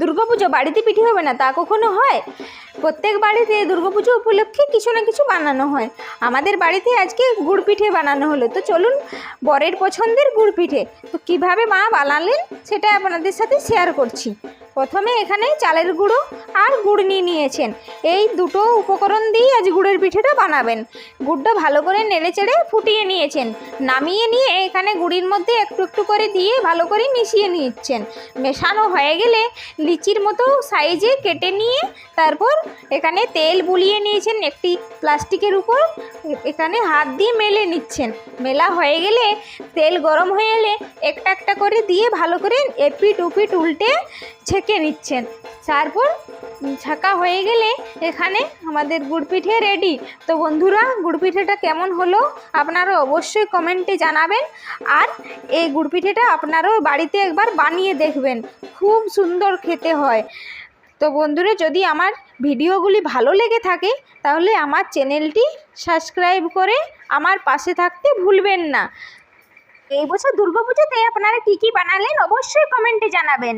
দুর্গাপুজো বাড়িতে পিঠে হবে না, তা কখনো হয়? প্রত্যেক বাড়িতে দুর্গাপুজো উপলক্ষে কিছু না কিছু বানানো হয়। আমাদের বাড়িতে আজকে গুড় পিঠে বানানো হলো। তো চলুন, বরের পছন্দের গুড় পিঠে। তো কীভাবে মা বানালেন সেটা আপনাদের সাথে শেয়ার করছি। প্রথমে এখানে চালের গুঁড়ো আর গুড় নিয়ে নিয়েছেন। এই দুটো উপকরণ দিয়েই আজ গুড়ের পিঠেটা বানাবেন। গুড়টা ভালো করে নেড়ে চেড়ে ফুটিয়ে নিয়েছেন। নামিয়ে নিয়ে এখানে গুড়ির মধ্যে একটু একটু করে দিয়ে ভালো করে মিশিয়ে নিচ্ছেন। মেশানো হয়ে গেলে লিচির মতো সাইজে কেটে নিয়ে তারপর এখানে তেল বুলিয়ে নিয়েছেন একটি প্লাস্টিকের উপর। এখানে হাত দিয়ে মেলে নিচ্ছেন। মেলা হয়ে গেলে তেল গরম হয়ে এলে একটা একটা করে দিয়ে ভালো করে এপিট উপিট উল্টে ছেঁকে নিচ্ছেন? তারপর ছাকা হয়ে গেলে এখানে আমাদের গুড় পিঠে রেডি তো বন্ধুরা গুড় পিঠেটা কেমন হলো আপনারা অবশ্যই কমেন্টে জানাবেন। আর এই গুড় পিঠেটা আপনারাও বাড়িতে একবার বানিয়ে দেখবেন। খুব সুন্দর খেতে হয়। তো বন্ধুরা, যদি আমার ভিডিওগুলি ভালো লেগে থাকে, তাহলে আমার চ্যানেলটি সাবস্ক্রাইব করে আমার পাশে থাকতে ভুলবেন না। এই বছর দুর্গাপুজোতে আপনারা কী কী বানালেন অবশ্যই কমেন্টে জানাবেন।